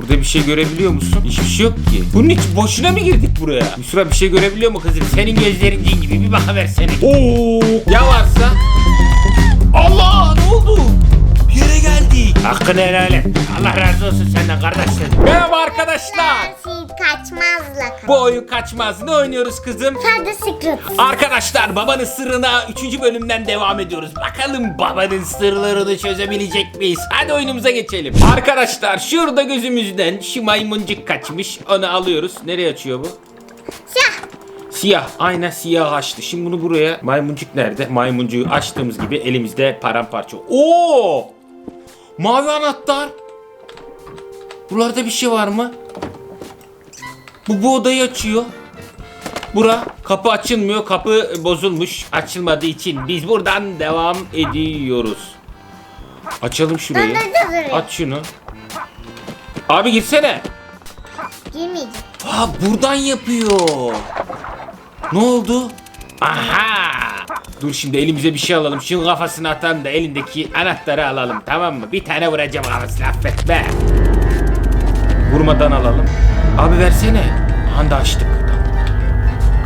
Burada bir şey görebiliyor musun? Hiçbir şey yok ki. Bunun için boşuna mı girdik buraya? Yusra bir şey görebiliyor mu kızım? Senin gözlerin cin gibi bir bakıversene. Oo! Ya varsa? Allah ne oldu? Bir yere geldik. Hakkını helal et. Allah razı olsun senden kardeşlerim. Merhaba arkadaşlar. Sensiz kaçmazla Bu oyun kaçmaz. Ne oynuyoruz kızım? Hadi secret. Arkadaşlar babanın sırrına 3. bölümden devam ediyoruz. Bakalım babanın sırlarını çözebilecek miyiz? Hadi oyunumuza geçelim. Arkadaşlar şurada gözümüzden şu maymuncuk kaçmış. Onu alıyoruz. Nereye açıyor bu? Siyah. Siyah. Aynen siyah açtı. Şimdi bunu buraya maymuncuk nerede? Maymuncuğu açtığımız gibi elimizde paramparça. Oo! Mavi anahtar. Buralarda bir şey var mı? Bu bu odayı açıyor. Bura kapı açılmıyor. Kapı bozulmuş. Açılmadığı için biz buradan devam ediyoruz. Açalım şurayı. Ben de hazırım. Aç şunu. Abi girsene. Girmeyeceğim. Ha buradan yapıyor. Ne oldu? Aha! Dur şimdi elimize bir şey alalım. Şunun kafasını atalım da elindeki anahtarı alalım tamam mı? Bir tane vuracağım kafasına affet be. Vurmadan alalım. Abi versene. Handa açtık.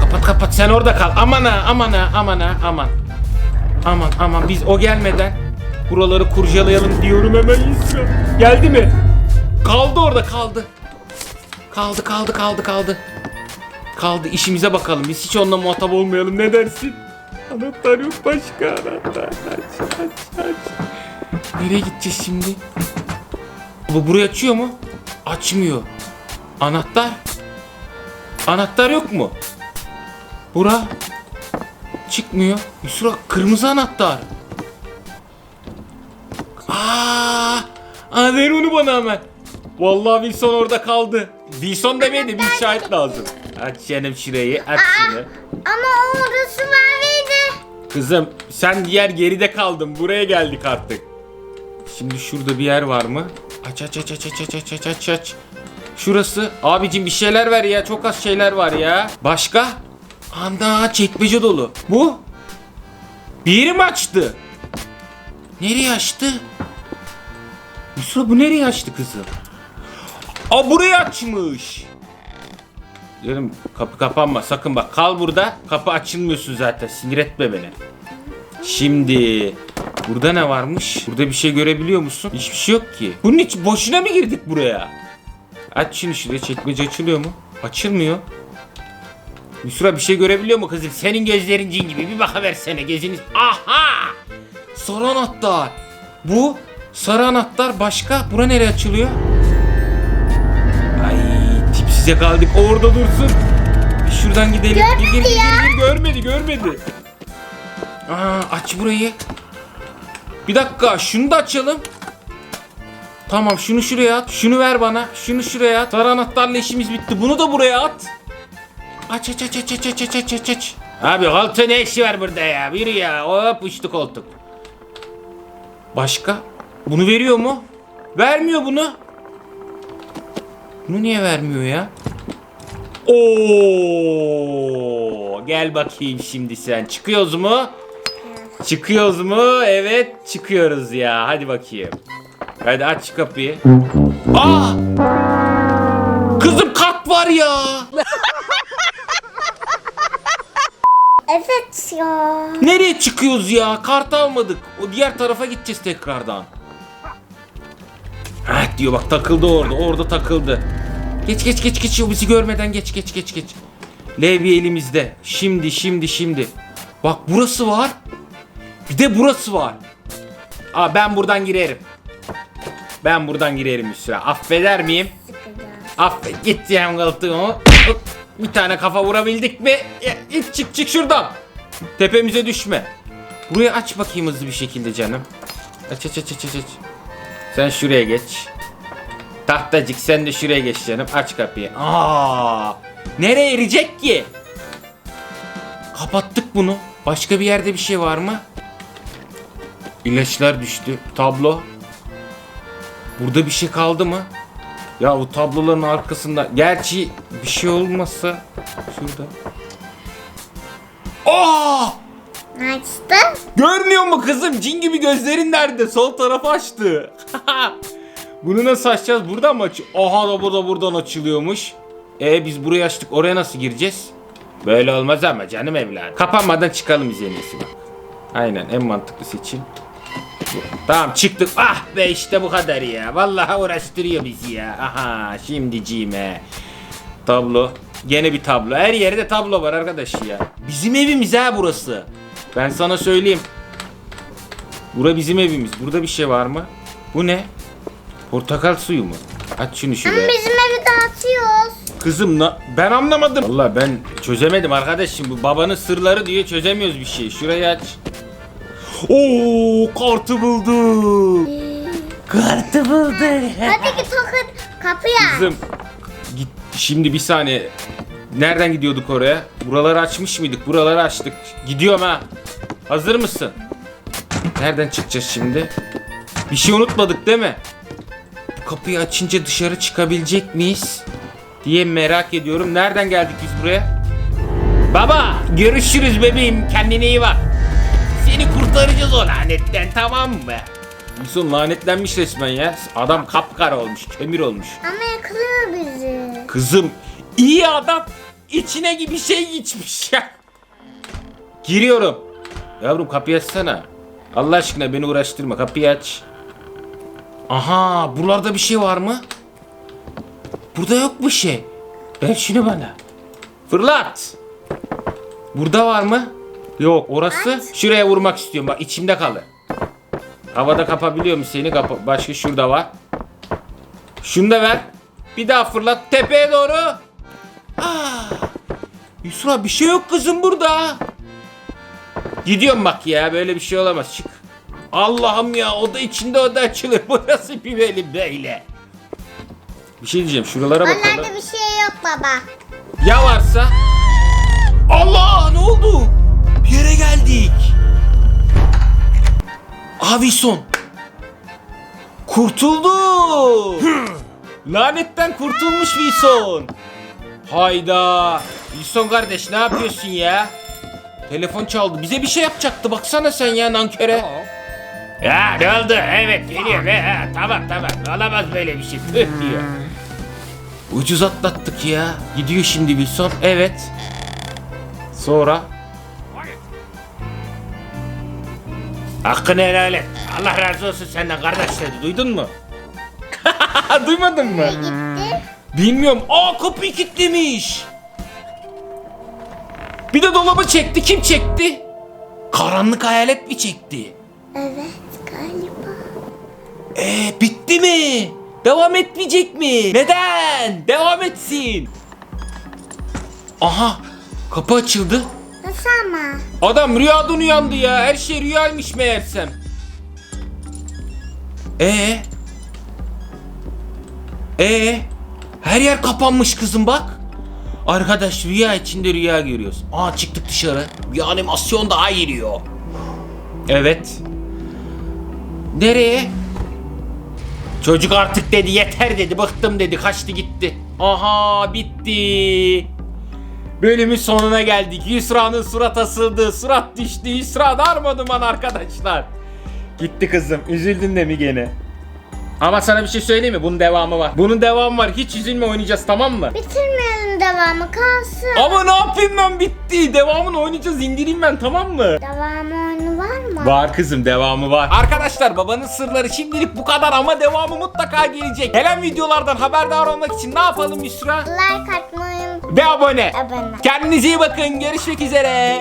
Kapat kapat sen orada kal. Aman ha aman ha aman ha aman. Aman aman biz o gelmeden buraları kurcalayalım diyorum hemen Yusra. Geldi mi? Kaldı orada kaldı. Kaldı kaldı kaldı kaldı. Kaldı işimize bakalım. Biz hiç onunla muhatap olmayalım. Ne dersin? Anahtar yok başka anahtar. Aç aç aç. Nereye gideceğiz şimdi? Bu burayı açıyor mu? Açmıyor. Anahtar? Anahtar yok mu? Bura? Çıkmıyor. Yusra kırmızı anahtar. Aa, aa ver onu bana hemen. Vallahi Wilson orada kaldı. Wilson demeye de bir şahit lazım. Aç canım şurayı, aç şunu. Ama orası maviydi. Kızım sen diğer geride kaldın. Buraya geldik artık. Şimdi şurada bir yer var mı? Aç aç aç aç aç aç aç aç aç. Şurası. Abicim bir şeyler ver ya. Çok az şeyler var ya. Başka? Anda çekmece dolu. Bu? Bir mi açtı? Nereye açtı? Yusuf bu nereye açtı kızım? Aa burayı açmış. Canım kapı kapanma sakın bak kal burada kapı açılmıyorsun zaten sinir etme beni. Şimdi burada ne varmış? Burada bir şey görebiliyor musun? Hiçbir şey yok ki. Bunun için boşuna mı girdik buraya? Aç şunu şuraya çekmece açılıyor mu? Açılmıyor. Yusra bir şey görebiliyor mu kızım? Senin gözlerin cin gibi bir bakıversene gözünüz. Aha! Sarı anahtar. Bu sarı anahtar başka. Bura nereye açılıyor? Ay tipsize kaldık orada dursun. Bir şuradan gidelim. Gir, gir, gir, gir, gir. Görmedi görmedi. Aa, aç burayı. Bir dakika şunu da açalım. Tamam şunu şuraya at. Şunu ver bana. Şunu şuraya at. Sarı anahtarla işimiz bitti. Bunu da buraya at. Aç aç aç aç aç aç aç aç aç aç. Abi koltuğun ne işi var burada ya? Yürü ya. Hop uçtu koltuk. Başka? Bunu veriyor mu? Vermiyor bunu. Bunu niye vermiyor ya? Oo, gel bakayım şimdi sen. Çıkıyoruz mu? Çıkıyoruz mu? Evet, çıkıyoruz ya. Hadi bakayım. Hadi aç kapıyı. Aa! Kızım kat var ya. Evet ya. Nereye çıkıyoruz ya? Kart almadık. O diğer tarafa gideceğiz tekrardan. Heh diyor bak takıldı orada. Orada takıldı. Geç geç geç geç. Bizi görmeden geç geç geç geç. Levye elimizde. Şimdi şimdi şimdi. Bak burası var. Bir de burası var. Aa ben buradan girerim. Ben buradan girerim Müsra. Affeder miyim? Affet git ya koltuğumu. Bir tane kafa vurabildik mi? Ya, İt çık çık şuradan. Tepemize düşme. Burayı aç bakayım hızlı bir şekilde canım. Aç aç aç aç aç. aç. Sen şuraya geç. Tahtacık sen de şuraya geç canım. Aç kapıyı. Aa! Nereye erecek ki? Kapattık bunu. Başka bir yerde bir şey var mı? İlaçlar düştü. Tablo. Burada bir şey kaldı mı? Ya bu tabloların arkasında gerçi bir şey olmazsa şurada. Aa! Açtı. Görmüyor mu kızım? Cin gibi gözlerin nerede? Sol tarafı açtı. Bunu nasıl açacağız? Buradan mı aç? Aha da burada buradan açılıyormuş. E biz burayı açtık. Oraya nasıl gireceğiz? Böyle olmaz ama canım evladım. Kapanmadan çıkalım biz en iyisi bak. Aynen en mantıklı seçim. Tamam çıktık. Ah be işte bu kadar ya. Vallahi uğraştırıyor bizi ya. Aha şimdiciğime. Tablo. Gene bir tablo. Her yerde tablo var arkadaş ya. Bizim evimiz ha burası. Ben sana söyleyeyim. Bura bizim evimiz. Burada bir şey var mı? Bu ne? Portakal suyu mu? Aç şunu Ama şuraya. bizim evi dağıtıyoruz. Kızım na- ben anlamadım. Valla ben çözemedim arkadaşım. Bu babanın sırları diye çözemiyoruz bir şey. Şurayı aç. Oo kartı buldum. Kartı buldum. Hadi git kapıyı aç. Kızım git şimdi bir saniye. Nereden gidiyorduk oraya? Buraları açmış mıydık? Buraları açtık. Gidiyorum ha. Hazır mısın? Nereden çıkacağız şimdi? Bir şey unutmadık değil mi? Bu kapıyı açınca dışarı çıkabilecek miyiz? Diye merak ediyorum. Nereden geldik biz buraya? Baba görüşürüz bebeğim. Kendine iyi bak. Kurtaracağız o lanetten tamam mı? Wilson lanetlenmiş resmen ya. Adam kapkara olmuş, kömür olmuş. Ama yakalıyor bizi. Kızım iyi adam içine gibi şey içmiş ya. Giriyorum. Yavrum kapıyı açsana. Allah aşkına beni uğraştırma kapıyı aç. Aha buralarda bir şey var mı? Burada yok bir şey. Ver şunu bana. Fırlat. Burada var mı? Yok orası. Şuraya vurmak istiyorum bak içimde kalır. Havada kapabiliyorum seni. Kapa Başka şurada var. Şunu da ver. Bir daha fırlat tepeye doğru. Aa, Yusra bir şey yok kızım burada. Gidiyorum bak ya böyle bir şey olamaz çık. Allah'ım ya o da içinde o da açılır. Burası bir böyle böyle. Bir şey diyeceğim şuralara bakalım. Onlarda bir şey yok baba. Ya varsa? Allah ne oldu? Abi son. Kurtuldu. Lanetten kurtulmuş Wilson. Hayda. Wilson kardeş ne yapıyorsun ya? Telefon çaldı. Bize bir şey yapacaktı. Baksana sen ya nanköre. Ya ne oldu? Evet geliyor be. Ha, tamam tamam. Olamaz böyle bir şey. Tüh diyor. Ucuz atlattık ya. Gidiyor şimdi Wilson. Evet. Sonra? Hakkını helal et. Allah razı olsun senden kardeş dedi. Duydun mu? Duymadın mı? Gitti. Bilmiyorum. Aa kapıyı kilitlemiş. Bir de dolabı çekti. Kim çekti? Karanlık hayalet mi çekti? Evet galiba. Ee bitti mi? Devam etmeyecek mi? Neden? Devam etsin. Aha kapı açıldı. Nasıl? Adam rüyadan uyandı ya. Her şey rüyaymış meğersem. Ee? Ee? Her yer kapanmış kızım bak. Arkadaş rüya içinde rüya görüyoruz. Aa çıktık dışarı. Bir animasyon daha giriyor. Evet. Nereye? Çocuk artık dedi yeter dedi bıktım dedi kaçtı gitti. Aha bitti. Bölümün sonuna geldik. Yusra'nın surat asıldı. Surat düştü. Yusra darmaduman arkadaşlar. Gitti kızım. Üzüldün de mi gene? Ama sana bir şey söyleyeyim mi? Bunun devamı var. Bunun devamı var. Hiç üzülme oynayacağız tamam mı? Bitirmeyelim devamı kalsın. Ama ne yapayım ben bitti. Devamını oynayacağız. indireyim ben tamam mı? Devamı oyunu var mı? Var kızım devamı var. Arkadaşlar babanın sırları şimdilik bu kadar ama devamı mutlaka gelecek. Gelen videolardan haberdar olmak için ne yapalım Yusra? Like atmayı Ve abone. abone. Kendinize iyi bakın. Görüşmek üzere.